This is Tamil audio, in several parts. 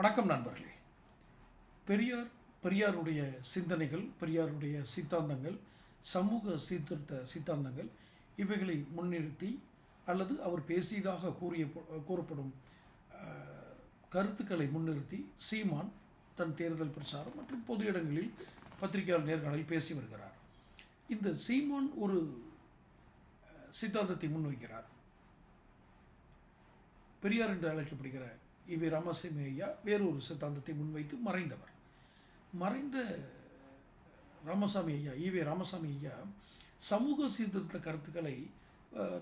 வணக்கம் நண்பர்களே. பெரியார் பெரியாருடைய சிந்தனைகள் பெரியாருடைய சித்தாந்தங்கள் சமூக சீர்திருத்த சித்தாந்தங்கள் இவைகளை முன்னிறுத்தி அல்லது அவர் பேசியதாக கூறிய கூறப்படும் கருத்துக்களை முன்னிறுத்தி சீமான் தன் தேர்தல் பிரச்சாரம் மற்றும் பொது இடங்களில் பத்திரிகையாளர் நேர்காணலில் பேசி வருகிறார். இந்த சீமான் ஒரு சித்தாந்தத்தை முன்வைக்கிறார். பெரியார் என்று அழைக்கப்படுகிற இவி ராமசாமி ஐயா வேறொரு சித்தாந்தத்தை முன்வைத்து மறைந்தவர். மறைந்த ராமசாமி ஐயா ஈவே ராமசாமி ஐயா சமூக சீர்திருத்த கருத்துக்களை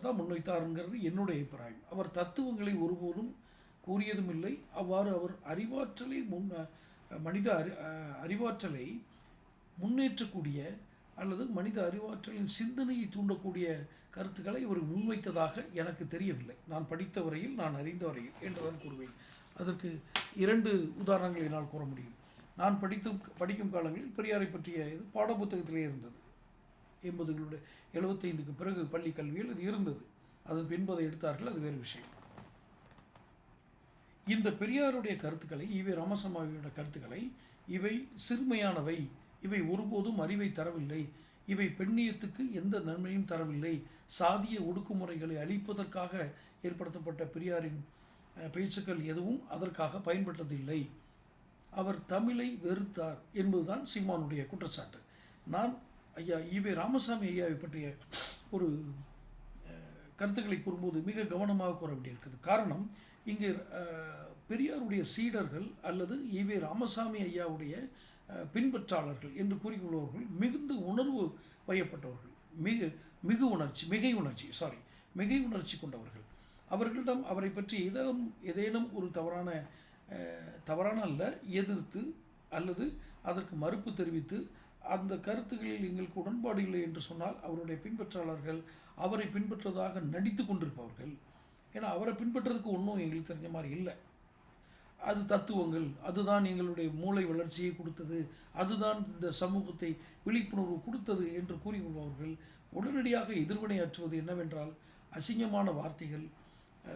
தான் முன்வைத்தாருங்கிறது என்னுடைய அபிப்பிராயம். அவர் தத்துவங்களை ஒருபோதும் கூறியதும் இல்லை அவ்வாறு அவர் அறிவாற்றலை முன் மனித அறி அறிவாற்றலை முன்னேற்றக்கூடிய அல்லது மனித அறிவாற்றலின் சிந்தனையை தூண்டக்கூடிய கருத்துக்களை இவர் முன்வைத்ததாக எனக்கு தெரியவில்லை. நான் படித்த வரையில் நான் அறிந்த வரையில் என்றுதான் கூறுவேன். அதற்கு இரண்டு உதாரணங்களை என்னால் கூற முடியும். நான் படித்தும் படிக்கும் காலங்களில் பெரியாரை பற்றிய இது பாடப்புத்தகத்திலே இருந்தது. எண்பதுகளுடைய எழுபத்தைந்துக்கு பிறகு பள்ளி கல்வியில் அது இருந்தது. அதன் பின்பதை எடுத்தார்கள் அது வேறு விஷயம். இந்த பெரியாருடைய கருத்துக்களை இவை ராமசாமியோட கருத்துக்களை இவை சிறுமையானவை. இவை ஒருபோதும் அறிவை தரவில்லை. இவை பெண்ணியத்துக்கு எந்த நன்மையும் தரவில்லை. சாதிய ஒடுக்குமுறைகளை அழிப்பதற்காக ஏற்படுத்தப்பட்ட பெரியாரின் பேச்சுக்கள் எதுவும் அதற்காக பயன்பட்டதில்லை. அவர் தமிழை வெறுத்தார் என்பதுதான் சீமானுடைய குற்றச்சாட்டு. நான் ஐயா ஈவே ராமசாமி ஐயாவை பற்றிய ஒரு கருத்துக்களை கூறும்போது மிக கவனமாக கூற வேண்டியிருக்கிறது. காரணம் இங்கே பெரியாருடைய சீடர்கள் அல்லது ஈவே ராமசாமி ஐயாவுடைய பின்பற்றாளர்கள் என்று கூறிக்கொள்பவர்கள் மிகுந்த உணர்வு வயப்பட்டவர்கள். மிகு மிகு உணர்ச்சி மிகை உணர்ச்சி சாரி மிகை உணர்ச்சி கொண்டவர்கள். அவர்களிடம் அவரை பற்றி ஏதேனும் ஏதேனும் ஒரு தவறான தவறான அல்ல எதிர்த்து அல்லது அதற்கு மறுப்பு தெரிவித்து அந்த கருத்துக்களில் எங்களுக்கு உடன்பாடு இல்லை என்று சொன்னால் அவருடைய பின்பற்றாளர்கள் அவரை பின்பற்றதாக நடித்து கொண்டிருப்பவர்கள். ஏன்னா அவரை பின்பற்றுறதுக்கு ஒன்றும் எங்களுக்கு தெரிஞ்ச மாதிரி இல்லை. அது தத்துவங்கள் அதுதான் எங்களுடைய மூளை வளர்ச்சியை கொடுத்தது அதுதான் இந்த சமூகத்தை விழிப்புணர்வு கொடுத்தது என்று கூறிக்கொள்பவர்கள் உடனடியாக எதிர்வினையாற்றுவது என்னவென்றால் அசிங்கமான வார்த்தைகள்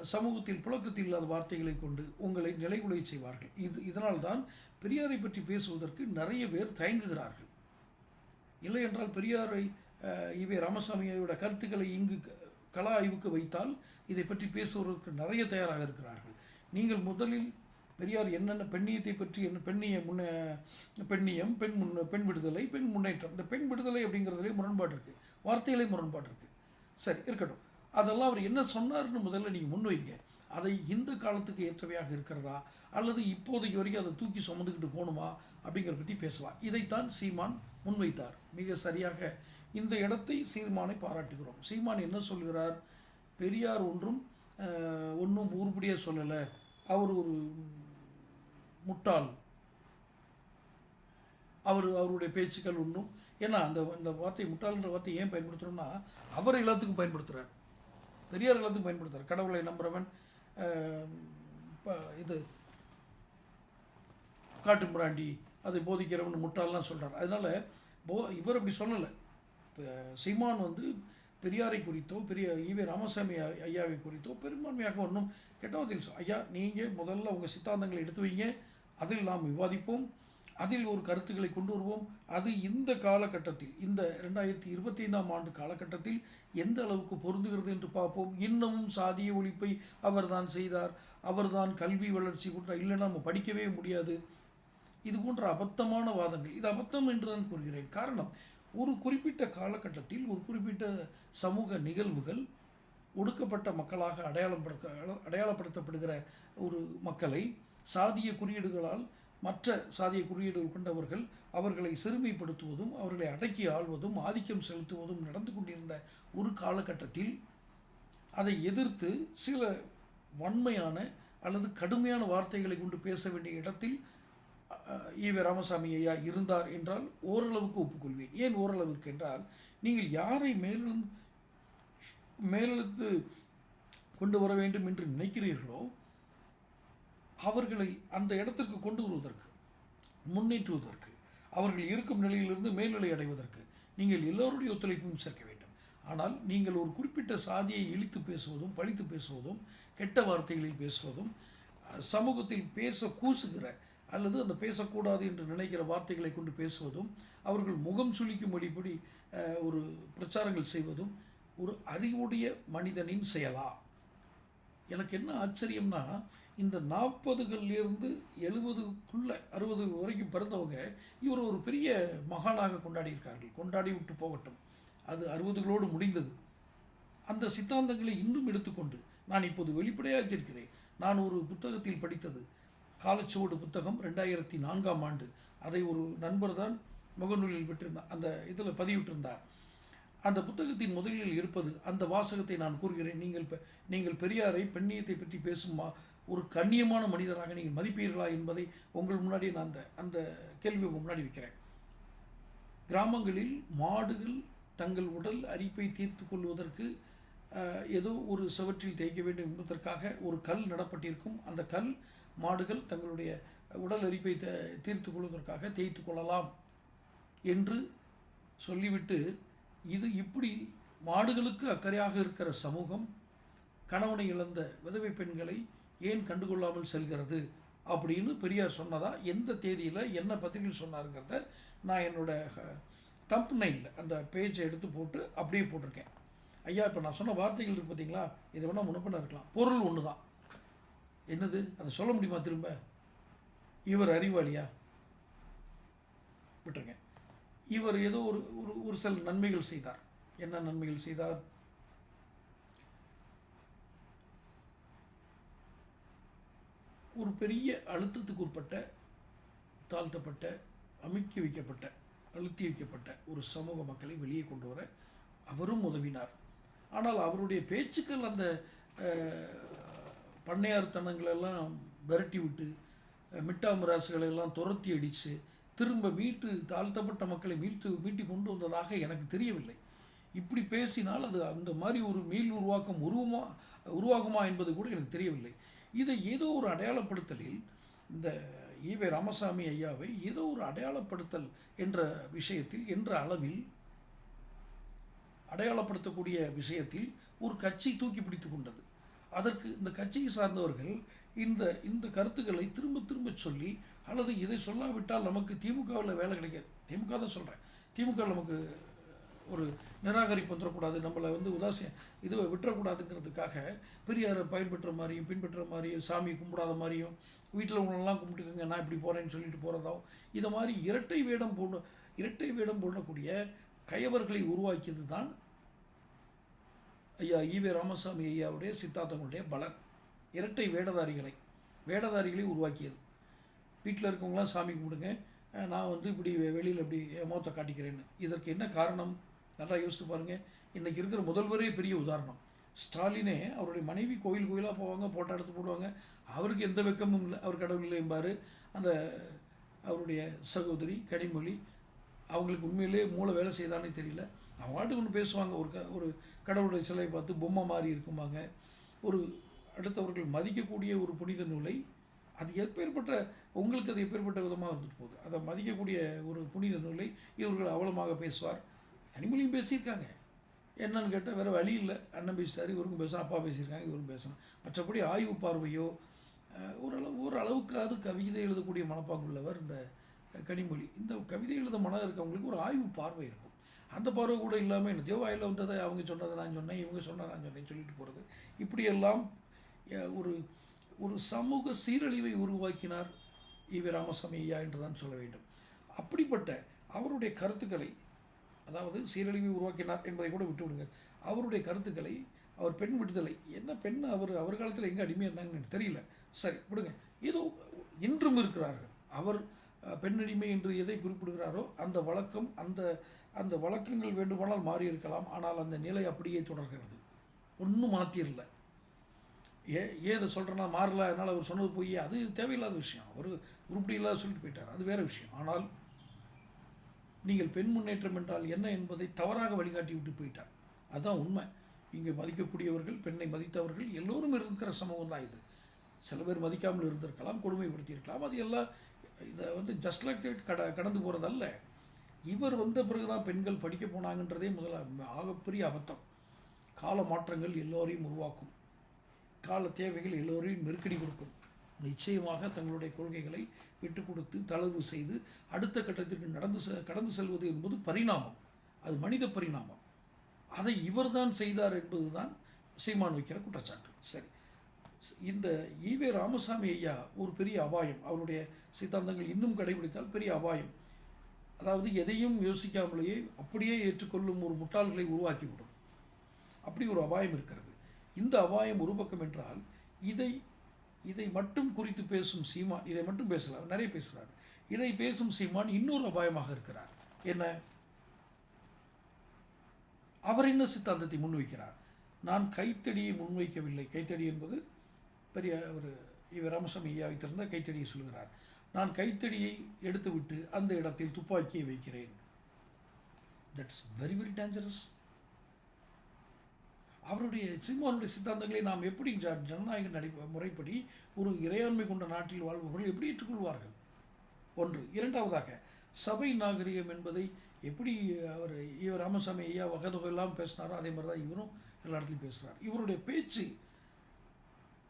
சமூகத்தில் புழக்கத்தில் இல்லாத வார்த்தைகளை கொண்டு உங்களை நிலைகுலைய செய்வார்கள். இது இதனால்தான் பெரியாரை பற்றி பேசுவதற்கு நிறைய பேர் தயங்குகிறார்கள். இல்லை என்றால் பெரியாரை இவை ராமசாமியோட கருத்துக்களை இங்கு க- ஆய்வுக்கு வைத்தால் இதை பற்றி பேசுவதற்கு நிறைய தயாராக இருக்கிறார்கள். நீங்கள் முதலில் பெரியார் என்னென்ன பெண்ணியத்தை பற்றி என்ன பெண்ணிய முன்ன பெண்ணியம் பெண் முன் பெண் விடுதலை பெண் முன்னேற்றம் இந்த பெண் விடுதலை அப்படிங்கிறதுலே முரண்பாடு இருக்குது வார்த்தையிலே முரண்பாடு இருக்குது சரி இருக்கட்டும். அதெல்லாம் அவர் என்ன சொன்னார்னு முதல்ல நீங்கள் முன்வைங்க. அதை இந்த காலத்துக்கு ஏற்றவையாக இருக்கிறதா? அல்லது இப்போதைக்கு வரைக்கும் அதை தூக்கி சுமந்துக்கிட்டு போகணுமா? அப்படிங்கிறத பற்றி பேசலாம். இதைத்தான் சீமான் முன்வைத்தார். மிக சரியாக இந்த இடத்தை சீமானை பாராட்டுகிறோம். சீமான் என்ன சொல்கிறார்? பெரியார் ஒன்றும் ஒன்றும் உருப்படியாக சொல்லலை. அவர் ஒரு முட்டாள். அவர் அவருடைய பேச்சுக்கள் ஒன்றும் ஏன்னா அந்த இந்த வார்த்தை முட்டாள்ன்ற வார்த்தை ஏன் பயன்படுத்துகிறோம்னா அவர் எல்லாத்துக்கும் பயன்படுத்துகிறார் பெரியார் எல்லாத்துக்கும் பயன்படுத்துகிறார் கடவுளை நம்புறவன் இது காட்டு மிராண்டி அதை போதிக்கிறவன் முட்டாள்லாம் சொல்கிறார் அதனால் போ இவர் அப்படி சொல்லலை. இப்போ சீமான் வந்து பெரியாரை குறித்தோ பெரிய ஈவே ராமசாமி ஐயாவை குறித்தோ பெரும்பான்மையாக ஒன்றும் கெட்டவதில் ஐயா நீங்கள் முதல்ல உங்கள் சித்தாந்தங்களை எடுத்து வைங்க. அதில் நாம் விவாதிப்போம். அதில் ஒரு கருத்துக்களை கொண்டு வருவோம். அது இந்த காலகட்டத்தில் இந்த ரெண்டாயிரத்தி இருபத்தி ஐந்தாம் ஆண்டு காலகட்டத்தில் எந்த அளவுக்கு பொருந்துகிறது என்று பார்ப்போம். இன்னமும் சாதிய ஒழிப்பை அவர்தான் செய்தார். அவர்தான் கல்வி வளர்ச்சி கொண்டார் இல்லைன்னா நம்ம படிக்கவே முடியாது. இது போன்ற அபத்தமான வாதங்கள். இது அபத்தம் என்று நான் கூறுகிறேன். காரணம் ஒரு குறிப்பிட்ட காலகட்டத்தில் ஒரு குறிப்பிட்ட சமூக நிகழ்வுகள் ஒடுக்கப்பட்ட மக்களாக அடையாளம் அடையாளப்படுத்தப்படுகிற ஒரு மக்களை சாதிய குறியீடுகளால் மற்ற சாதிய குறியீடுகள் கொண்டவர்கள் அவர்களை சிறுமைப்படுத்துவதும் அவர்களை அடக்கி ஆள்வதும் ஆதிக்கம் செலுத்துவதும் நடந்து கொண்டிருந்த ஒரு காலகட்டத்தில் அதை எதிர்த்து சில வன்மையான அல்லது கடுமையான வார்த்தைகளை கொண்டு பேச வேண்டிய இடத்தில் ஈவே ராமசாமி ஐயா இருந்தார் என்றால் ஓரளவுக்கு ஒப்புக்கொள்வேன். ஏன் ஓரளவுக்கு என்றால் நீங்கள் யாரை மேலிருந்து மேலெழுத்து கொண்டு வர வேண்டும் என்று நினைக்கிறீர்களோ அவர்களை அந்த இடத்திற்கு கொண்டு வருவதற்கு முன்னேற்றுவதற்கு அவர்கள் இருக்கும் நிலையிலிருந்து மேல்நிலை அடைவதற்கு நீங்கள் எல்லோருடைய ஒத்துழைப்பும் சேர்க்க வேண்டும். ஆனால் நீங்கள் ஒரு குறிப்பிட்ட சாதியை இழித்து பேசுவதும் பழித்து பேசுவதும் கெட்ட வார்த்தைகளில் பேசுவதும் சமூகத்தில் பேச கூசுகிற அல்லது அந்த பேசக்கூடாது என்று நினைக்கிற வார்த்தைகளை கொண்டு பேசுவதும் அவர்கள் முகம் சுழிக்கும் அடிப்படி ஒரு பிரச்சாரங்கள் செய்வதும் ஒரு அறிவுடைய மனிதனின் செயலா? எனக்கு என்ன ஆச்சரியம்னா இந்த நாற்பதுகள்லேருந்து எழுபதுக்குள்ள அறுபது வரைக்கும் பிறந்தவங்க இவர் ஒரு பெரிய மகானாக கொண்டாடி இருக்கார்கள். கொண்டாடி விட்டு போகட்டும். அது அறுபதுகளோடு முடிந்தது. அந்த சித்தாந்தங்களை இன்னும் எடுத்துக்கொண்டு நான் இப்போது வெளிப்படையாக இருக்கிறேன் நான் ஒரு புத்தகத்தில் படித்தது. காலச்சுவடு புத்தகம் ரெண்டாயிரத்தி நான்காம் ஆண்டு. அதை ஒரு நண்பர் தான் முகநூலில் விட்டிருந்தார் அந்த இதில் பதிவிட்டிருந்தார். அந்த புத்தகத்தின் முதலில் இருப்பது அந்த வாசகத்தை நான் கூறுகிறேன். நீங்கள் பெ- நீங்கள் பெரியாரை பெண்ணியத்தை பற்றி பேசும்? ஒரு கண்ணியமான மனிதராக நீங்கள் மதிப்பீர்களா என்பதை உங்கள் முன்னாடி நான் அந்த அந்த கேள்வி உங்கள் முன்னாடி வைக்கிறேன். கிராமங்களில் மாடுகள் தங்கள் உடல் அரிப்பை தீர்த்து கொள்வதற்கு ஏதோ ஒரு சுவற்றில் தேய்க்க வேண்டும் என்பதற்காக ஒரு கல் நடப்பட்டிருக்கும். அந்த கல் மாடுகள் தங்களுடைய உடல் அரிப்பை தே- தீர்த்து கொள்வதற்காக தேய்த்து கொள்ளலாம் என்று சொல்லிவிட்டு இது இப்படி மாடுகளுக்கு அக்கறையாக இருக்கிற சமூகம் கணவனை இழந்த விதவை பெண்களை ஏன் கண்டுகொள்ளாமல் செல்கிறது அப்படின்னு பெரியார் சொன்னதா? எந்த தேதியில்? என்ன பத்திரிகையில் சொன்னாருங்கிறத நான் என்னோட தம்ப் அந்த பேஜை எடுத்து போட்டு அப்படியே போட்டிருக்கேன். ஐயா இப்போ நான் சொன்ன வார்த்தைகள் இருக்கு பார்த்தீங்களா இதை வேணால் முன்னப்பின இருக்கலாம். பொருள் ஒன்று தான் என்னது? அதை சொல்ல முடியுமா திரும்ப? இவர் அறிவாளியா? விட்டுருங்க. இவர் ஏதோ ஒரு ஒரு ஒரு சில நன்மைகள் செய்தார். என்ன நன்மைகள் செய்தார்? ஒரு பெரிய அழுத்தத்துக்கு உட்பட்ட தாழ்த்தப்பட்ட அமுக்கி வைக்கப்பட்ட அழுத்தி வைக்கப்பட்ட ஒரு சமூக மக்களை வெளியே கொண்டு வர அவரும் உதவினார். ஆனால் அவருடைய பேச்சுக்கள் அந்த பண்ணையார்த்தனங்களெல்லாம் விரட்டி விட்டு அஹ், மிட்டா எல்லாம் துரத்தி அடித்து திரும்ப மீட்டு தாழ்த்தப்பட்ட மக்களை மீட்டு மீட்டி கொண்டு வந்ததாக எனக்கு தெரியவில்லை. இப்படி பேசினால் அது அந்த மாதிரி ஒரு மீள் உருவாக்கம் உருவமா உருவாகுமா என்பது கூட எனக்கு தெரியவில்லை. இதை ஏதோ ஒரு அடையாளப்படுத்தலில் இந்த ஈவே ராமசாமி ஐயாவை ஏதோ ஒரு அடையாளப்படுத்தல் என்ற விஷயத்தில் என்ற அளவில் அடையாளப்படுத்தக்கூடிய விஷயத்தில் ஒரு கட்சி தூக்கி பிடித்து கொண்டது. அதற்கு இந்த கட்சியை சார்ந்தவர்கள் இந்த இந்த கருத்துக்களை திரும்ப திரும்ப சொல்லி அல்லது இதை சொல்லாவிட்டால் நமக்கு திமுகவில் வேலை கிடைக்காது. திமுக தான் சொல்கிறேன் திமுக நமக்கு ஒரு நிராகரிப்பு வந்துடக்கூடாது நம்மளை வந்து உதாசீன இது விட்டுறக்கூடாதுங்கிறதுக்காக பெரியாரை பயன்பெற்ற மாதிரியும் பின்பற்ற மாதிரியும் சாமி கும்பிடாத மாதிரியும் வீட்டில் உங்களெல்லாம் கும்பிட்டுக்கோங்க நான் இப்படி போகிறேன்னு சொல்லிட்டு போகிறதாவும் இதை மாதிரி இரட்டை வேடம் போட இரட்டை வேடம் போடக்கூடிய கயவர்களை உருவாக்கியது தான் ஐயா ஈவே ராமசாமி ஐயாவுடைய சித்தாந்தங்களுடைய பலன். இரட்டை வேடதாரிகளை வேடதாரிகளை உருவாக்கியது. வீட்டில் இருக்கவங்களாம் சாமி கும்பிடுங்க நான் வந்து இப்படி வெளியில் இப்படி என் காட்டிக்கிறேன்னு. இதற்கு என்ன காரணம்? நல்லா யோசித்து பாருங்கள் இன்றைக்கி இருக்கிற முதல்வரே பெரிய உதாரணம். ஸ்டாலினே அவருடைய மனைவி கோயில் கோயிலாக போவாங்க போட்டோ எடுத்து போடுவாங்க. அவருக்கு எந்த வெக்கமும் இல்லை அவர் கடவுள் இல்லைம்பார் அந்த அவருடைய சகோதரி கனிமொழி அவங்களுக்கு உண்மையிலே மூளை வேலை செய்தானே தெரியல. அவங்க வாட்டுக்கு ஒன்று பேசுவாங்க ஒரு க ஒரு கடவுளுடைய சிலையை பார்த்து பொம்மை மாதிரி இருக்குமாங்க ஒரு அடுத்தவர்கள் மதிக்கக்கூடிய ஒரு புனித நூலை அது எப்பேற்பட்ட உங்களுக்கு அது எப்பேற்பட்ட விதமாக இருந்துட்டு போகுது. அதை மதிக்கக்கூடிய ஒரு புனித நூலை இவர்கள் அவலமாக பேசுவார். கனிமொழியும் பேசியிருக்காங்க. என்னன்னு கேட்டால் வேறு வழி இல்லை. அண்ணன் பேசிட்டாரு இவருக்கும் பேசணும் அப்பா பேசியிருக்காங்க இவரும் பேசணும். மற்றபடி ஆய்வு பார்வையோ ஓரளவு ஓரளவுக்காவது கவிதை எழுதக்கூடிய மனப்பாங்குள்ளவர் இந்த கனிமொழி. இந்த கவிதை எழுத மனம் இருக்கவங்களுக்கு ஒரு ஆய்வு பார்வை இருக்கும். அந்த பார்வை கூட இல்லாமல் என்ன தேவாயில் வந்ததை அவங்க சொன்னதை நான் சொன்னேன் இவங்க சொன்னதை நான் சொன்னேன் சொல்லிட்டு போகிறது இப்படியெல்லாம் ஒரு ஒரு சமூக சீரழிவை உருவாக்கினார் ஈவி ராமசாமி ஐயா என்று தான் சொல்ல வேண்டும். அப்படிப்பட்ட அவருடைய கருத்துக்களை அதாவது சீரழிவை உருவாக்கினார் என்பதை கூட விட்டு விடுங்க அவருடைய கருத்துக்களை அவர் பெண் விடுதலை என்ன பெண் அவர் அவர் காலத்தில் எங்கே அடிமையாக இருந்தாங்கன்னு எனக்கு தெரியல. சரி விடுங்க. ஏதோ இன்றும் இருக்கிறார்கள். அவர் பெண்ணடிமை என்று எதை குறிப்பிடுகிறாரோ அந்த வழக்கம் அந்த அந்த வழக்கங்கள் வேண்டுமானால் மாறி இருக்கலாம் ஆனால் அந்த நிலை அப்படியே தொடர்கிறது. ஒன்றும் மாற்றிடல ஏ ஏன் இதை சொல்கிறேன்னா மாறல அதனால் அவர் சொன்னது போய் அது தேவையில்லாத விஷயம். அவர் உருப்படி இல்லாத சொல்லிட்டு போயிட்டார். அது வேற விஷயம். ஆனால் நீங்கள் பெண் முன்னேற்றம் என்றால் என்ன என்பதை தவறாக வழிகாட்டி விட்டு போயிட்டார். அதுதான் உண்மை. இங்கே மதிக்கக்கூடியவர்கள் பெண்ணை மதித்தவர்கள் எல்லோரும் இருக்கிற சமூகம் தான் இது. சில பேர் மதிக்காமல் இருந்திருக்கலாம் கொடுமைப்படுத்தியிருக்கலாம். அது எல்லாம் இதை வந்து ஜஸ்ட் லைக் தட் கட கடந்து போகிறதல்ல இவர் வந்த பிறகுதான் பெண்கள் படிக்க போனாங்கன்றதே முதல்ல ஆகப்பெரிய அபத்தம். கால மாற்றங்கள் எல்லோரையும் உருவாக்கும். கால தேவைகள் எல்லோரையும் நெருக்கடி கொடுக்கும். நிச்சயமாக தங்களுடைய கொள்கைகளை விட்டு கொடுத்து தளர்வு செய்து அடுத்த கட்டத்திற்கு நடந்து செ- கடந்து செல்வது என்பது பரிணாமம். அது மனித பரிணாமம். அதை இவர்தான் செய்தார் என்பதுதான் சீமான் வைக்கிற குற்றச்சாட்டு. சரி. இந்த ஈவே ராமசாமி ஐயா ஒரு பெரிய அபாயம். அவருடைய சித்தாந்தங்கள் இன்னும் கடைபிடித்தால் பெரிய அபாயம். அதாவது எதையும் யோசிக்காமலேயே அப்படியே ஏற்றுக்கொள்ளும் ஒரு முட்டாள்களை உருவாக்கிவிடும். அப்படி ஒரு அபாயம் இருக்கிறது. இந்த அபாயம் ஒரு பக்கம் என்றால் இதை இதை மட்டும் குறித்து பேசும் சீமான் இதை மட்டும் பேசலாம் நிறைய பேசுகிறார். இதை பேசும் சீமான் இன்னொரு அபாயமாக இருக்கிறார். என்ன? அவர் என்ன சித்தாந்தத்தை முன்வைக்கிறார்? நான் கைத்தடியை முன்வைக்கவில்லை. கைத்தடி என்பது பெரிய ஒரு இவர் ராமசாமி ஐயா வைத்திருந்த கைத்தடியை சொல்கிறார். நான் கைத்தடியை எடுத்துவிட்டு அந்த இடத்தில் துப்பாக்கியை வைக்கிறேன். தட்ஸ் வெரி வெரி டேஞ்சரஸ் அவருடைய சீமானுடைய சித்தாந்தங்களை நாம் எப்படி ஜனநாயக நடை முறைப்படி ஒரு இறையாண்மை கொண்ட நாட்டில் வாழ்பவர்கள் எப்படி ஏற்றுக்கொள்வார்கள்? ஒன்று. இரண்டாவதாக சபை நாகரிகம் என்பதை எப்படி அவர் இவர் ராமசாமி ஐயா வகதொகையெல்லாம் பேசினாரோ அதே மாதிரி தான் இவரும் எல்லா இடத்துலையும் பேசுகிறார் இவருடைய பேச்சு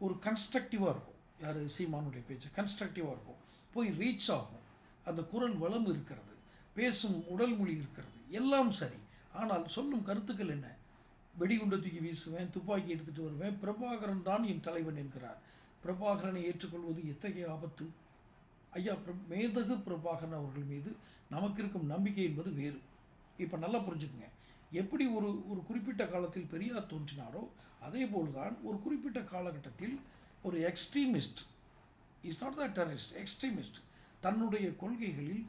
ஒரு கன்ஸ்ட்ரக்டிவாக இருக்கும். யார்? சீமானுடைய பேச்சு கன்ஸ்ட்ரக்டிவாக இருக்கும். போய் ரீச் ஆகும். அந்த குரல் வளம் இருக்கிறது. பேசும் உடல் மொழி இருக்கிறது. எல்லாம் சரி. ஆனால் சொல்லும் கருத்துக்கள் என்ன? வெடிகுண்டை தூக்கி வீசுவேன் துப்பாக்கி எடுத்துகிட்டு வருவேன். பிரபாகரன் தான் என் தலைவன் என்கிறார். பிரபாகரனை ஏற்றுக்கொள்வது எத்தகைய ஆபத்து? ஐயா பிர- மேதகு பிரபாகரன் அவர்கள் மீது நமக்கு இருக்கும் நம்பிக்கை என்பது வேறு. இப்போ நல்லா புரிஞ்சுக்குங்க. எப்படி ஒரு ஒரு குறிப்பிட்ட காலத்தில் பெரியார் தோன்றினாரோ அதே போல்தான் ஒரு குறிப்பிட்ட காலகட்டத்தில் ஒரு extremist is not the terrorist extremist தன்னுடைய கொள்கைகளில்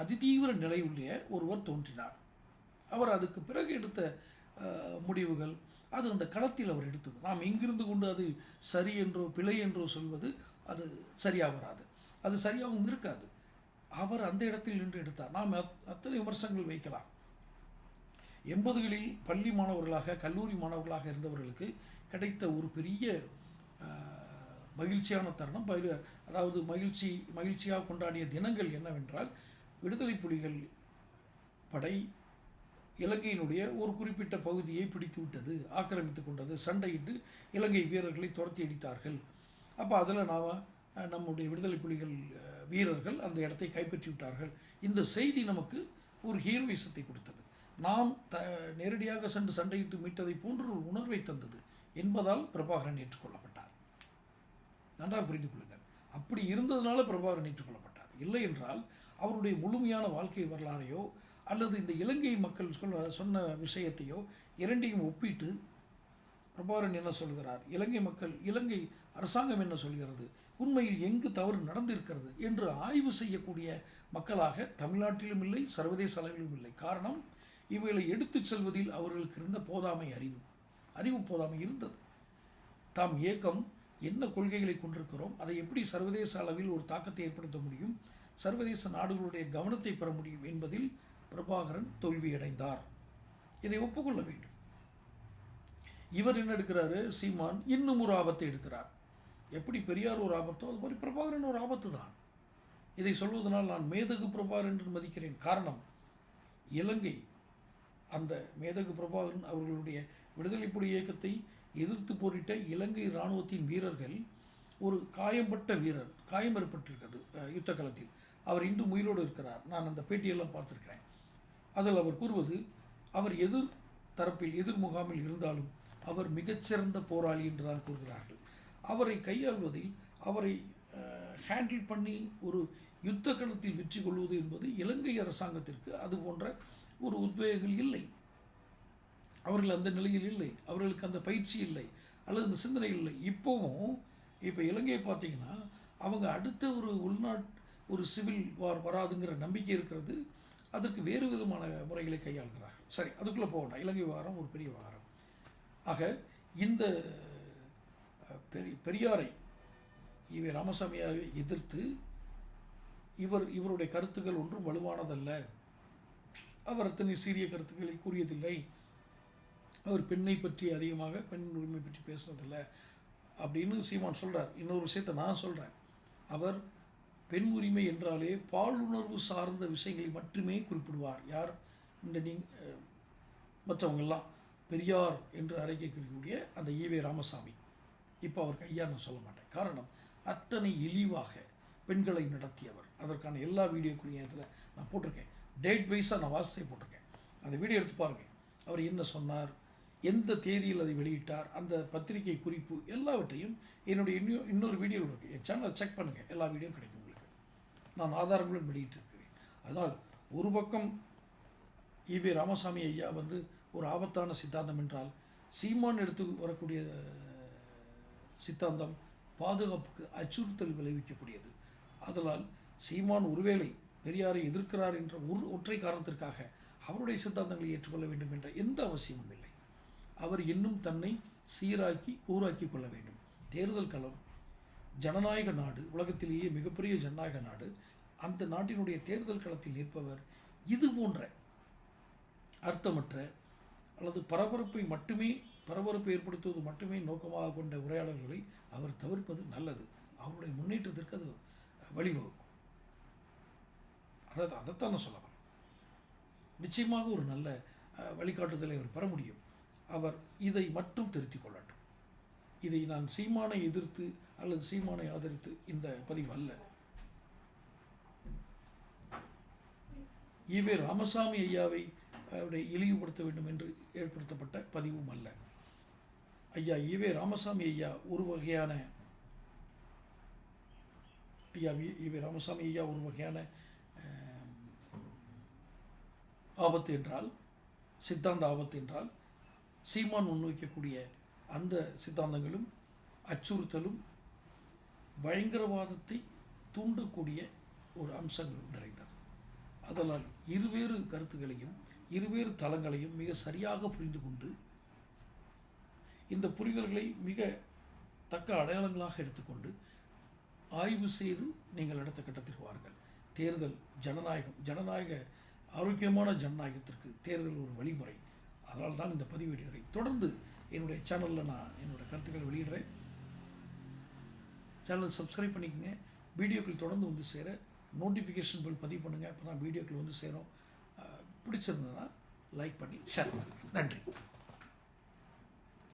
அதிதீவிர நிலையுள்ள ஒருவர் தோன்றினார். அவர் அதுக்கு பிறகு எடுத்த முடிவுகள். அது அந்த களத்தில் அவர் எடுத்தது. நாம் இங்கிருந்து கொண்டு அது சரி என்றோ பிழை என்றோ சொல்வது அது சரியாக வராது. அது சரியாகவும் இருக்காது. அவர் அந்த இடத்தில் நின்று எடுத்தார். நாம் அத்தனை விமர்சனங்கள் வைக்கலாம். எண்பதுகளில் பள்ளி மாணவர்களாக கல்லூரி மாணவர்களாக இருந்தவர்களுக்கு கிடைத்த ஒரு பெரிய மகிழ்ச்சியான தருணம். பயிர் அதாவது மகிழ்ச்சி மகிழ்ச்சியாக கொண்டாடிய தினங்கள் என்னவென்றால் விடுதலை புலிகள் படை இலங்கையினுடைய ஒரு குறிப்பிட்ட பகுதியை பிடித்துவிட்டது ஆக்கிரமித்து கொண்டது சண்டையிட்டு இலங்கை வீரர்களை துரத்தி அடித்தார்கள். அப்போ அதில் நாம் நம்முடைய விடுதலை புலிகள் அஹ், வீரர்கள் அந்த இடத்தை கைப்பற்றி விட்டார்கள். இந்த செய்தி நமக்கு ஒரு ஹீரோயிசத்தை கொடுத்தது. நாம் த நேரடியாக சென்று சண்டையிட்டு மீட்டதை போன்ற ஒரு உணர்வை தந்தது என்பதால் பிரபாகரன் ஏற்றுக்கொள்ளப்பட்டார். நன்றாக புரிந்து கொள்ளுங்கள். அப்படி இருந்ததுனால பிரபாகரன் ஏற்றுக்கொள்ளப்பட்டார். இல்லை என்றால் அவருடைய முழுமையான வாழ்க்கை வரலாறையோ அல்லது இந்த இலங்கை மக்கள் சொல்ல சொன்ன விஷயத்தையோ இரண்டையும் ஒப்பிட்டு பிரபாகரன் என்ன சொல்கிறார்? இலங்கை மக்கள் இலங்கை அரசாங்கம் என்ன சொல்கிறது? உண்மையில் எங்கு தவறு நடந்திருக்கிறது என்று ஆய்வு செய்யக்கூடிய மக்களாக தமிழ்நாட்டிலும் இல்லை சர்வதேச அளவிலும் இல்லை. காரணம் இவைகளை எடுத்துச் செல்வதில் அவர்களுக்கு இருந்த போதாமை அறிவு. அறிவு போதாமை இருந்தது. தாம் இயக்கம் என்ன கொள்கைகளை கொண்டிருக்கிறோம் அதை எப்படி சர்வதேச அளவில் ஒரு தாக்கத்தை ஏற்படுத்த முடியும் சர்வதேச நாடுகளுடைய கவனத்தை பெற முடியும் என்பதில் பிரபாகரன் தோல்வியடைந்தார். இதை ஒப்புக்கொள்ள வேண்டும். இவர் என்ன எடுக்கிறாரு? சீமான் இன்னும் ஒரு ஆபத்தை எடுக்கிறார். எப்படி பெரியார் ஒரு ஆபத்தோ அது மாதிரி பிரபாகரன் ஒரு ஆபத்து தான். இதை சொல்வதனால் நான் மேதகு பிரபாகர் என்று மதிக்கிறேன். காரணம் இலங்கை அந்த மேதகு பிரபாகரன் அவர்களுடைய விடுதலை புலி இயக்கத்தை எதிர்த்து போரிட்ட இலங்கை இராணுவத்தின் வீரர்கள் ஒரு காயம்பட்ட வீரர் காயம் ஏற்பட்டிருக்கிறது யுத்த காலத்தில் அவர் இன்றும் உயிரோடு இருக்கிறார். நான் அந்த பேட்டியெல்லாம் பார்த்துருக்கிறேன். அதில் அவர் கூறுவது அவர் எதிர் தரப்பில் எதிர் முகாமில் இருந்தாலும் அவர் மிகச்சிறந்த போராளி என்றுதான் கூறுகிறார்கள். அவரை கையாள்வதில் அவரை ஹேண்டில் பண்ணி ஒரு யுத்த களத்தில் வெற்றி கொள்வது என்பது இலங்கை அரசாங்கத்திற்கு அது போன்ற ஒரு உத்வேகங்கள் இல்லை. அவர்கள் அந்த நிலையில் இல்லை. அவர்களுக்கு அந்த பயிற்சி இல்லை. அல்லது அந்த சிந்தனை இல்லை. இப்போவும் இப்போ இலங்கையை பார்த்தீங்கன்னா அவங்க அடுத்த ஒரு உள்நாட் ஒரு சிவில் வார் வராதுங்கிற நம்பிக்கை இருக்கிறது. அதற்கு வேறு விதமான முறைகளை கையாளுகிறார்கள். சரி அதுக்குள்ளே போகணும் இலங்கை விவகாரம் ஒரு பெரிய விவகாரம். ஆக இந்த பெரிய பெரியாரை இவை ராமசாமியாவை எதிர்த்து இவர் இவருடைய கருத்துக்கள் ஒன்றும் வலுவானதல்ல. அவர் அத்தனை சீரிய கருத்துக்களை கூறியதில்லை. அவர் பெண்ணை பற்றி அதிகமாக பெண் உரிமை பற்றி பேசுனதில்லை. அப்படின்னு சீமான் சொல்கிறார் இன்னொரு விஷயத்தை நான் சொல்கிறேன் அவர் பெண் உரிமை என்றாலே பாலுணர்வு சார்ந்த விஷயங்களை மட்டுமே குறிப்பிடுவார். யார்? இந்த நீ மற்றவங்கெல்லாம் பெரியார் என்று அழைக்கக்கூடிய அந்த ஈவே ராமசாமி. இப்போ அவருக்கு ஐயா நான் சொல்ல மாட்டேன். காரணம் அத்தனை இழிவாக பெண்களை நடத்தியவர். அதற்கான எல்லா வீடியோ இதில் நான் போட்டிருக்கேன். டேட் வைஸாக நான் வாசித்தே போட்டிருக்கேன். அந்த வீடியோ எடுத்து பாருங்கள் அவர் என்ன சொன்னார்? எந்த தேதியில் அதை வெளியிட்டார்? அந்த பத்திரிகை குறிப்பு எல்லாவற்றையும் என்னுடைய இன்னொரு இன்னொரு வீடியோ இருக்குது என் சேனலை செக் பண்ணுங்கள் எல்லா வீடியோவும் கிடைக்கும். நான் ஆதாரங்களும் வெளியிட்டிருக்கிறேன். அதனால் ஒரு பக்கம் இவி ராமசாமி ஐயா வந்து ஒரு ஆபத்தான சித்தாந்தம் என்றால் சீமான் எடுத்து வரக்கூடிய சித்தாந்தம் பாதுகாப்புக்கு அச்சுறுத்தல் விளைவிக்கக்கூடியது. அதனால் சீமான் ஒருவேளை பெரியாரை எதிர்க்கிறார் என்ற ஒரு ஒற்றை காரணத்திற்காக அவருடைய சித்தாந்தங்களை ஏற்றுக்கொள்ள வேண்டும் என்ற எந்த அவசியமும் இல்லை. அவர் இன்னும் தன்னை சீராக்கி கூறாக்கி கொள்ள வேண்டும். தேர்தல் களம் ஜனநாயக நாடு உலகத்திலேயே மிகப்பெரிய ஜனநாயக நாடு. அந்த நாட்டினுடைய தேர்தல் களத்தில் நிற்பவர். இது போன்ற அர்த்தமற்ற அல்லது பரபரப்பை மட்டுமே பரபரப்பை ஏற்படுத்துவது மட்டுமே நோக்கமாக கொண்ட உரையாடல்களை அவர் தவிர்ப்பது நல்லது. அவருடைய முன்னேற்றத்திற்கு அது வழிவகுக்கும். அதாவது அதைத்தான் நான் சொல்ல வரேன். நிச்சயமாக ஒரு நல்ல வழிகாட்டுதலை அவர் பெற முடியும். அவர் இதை மட்டும் திருத்திக் கொள்ளட்டும். இதை நான் சீமானை எதிர்த்து அல்லது சீமானை ஆதரித்து இந்த பதிவு அல்ல. ஈவே ராமசாமி ஐயாவை அவருடைய இழிவுபடுத்த வேண்டும் என்று ஏற்படுத்தப்பட்ட பதிவும் அல்ல. ஐயா ஈவே ராமசாமி ஐயா ஒரு வகையான ஐயா இவே ஈவே ராமசாமி ஐயா ஒரு வகையான ஆபத்து என்றால் சித்தாந்த ஆபத்து என்றால் சீமான் முன்வைக்கக்கூடிய அந்த சித்தாந்தங்களும் அச்சுறுத்தலும் பயங்கரவாதத்தை தூண்டக்கூடிய ஒரு அம்சங்கள் நிறைந்தது அதனால் இருவேறு கருத்துக்களையும் இருவேறு தளங்களையும் மிக சரியாக புரிந்து கொண்டு இந்த புரிதல்களை மிக தக்க அடையாளங்களாக எடுத்துக்கொண்டு ஆய்வு செய்து நீங்கள் அடுத்த கட்டத்திற்கு வாருங்கள். தேர்தல் ஜனநாயகம் ஜனநாயக ஆரோக்கியமான ஜனநாயகத்திற்கு தேர்தல் ஒரு வழிமுறை. அதனால் தான் இந்த பதிவிடுகிறேன் தொடர்ந்து என்னுடைய சேனலில் நான் என்னுடைய கருத்துக்களை வெளியிடுறேன். சேனல் சப்ஸ்கிரைப் பண்ணிக்கங்க. வீடியோக்கள் தொடர்ந்து வந்து சேர நோட்டிஃபிகேஷன் பில் பதிவு பண்ணுங்கள் அப்போ தான் வீடியோக்கள் வந்து சேரும். பிடிச்சிருந்ததுன்னா லைக் பண்ணி ஷேர் பண்ணுங்கள் நன்றி.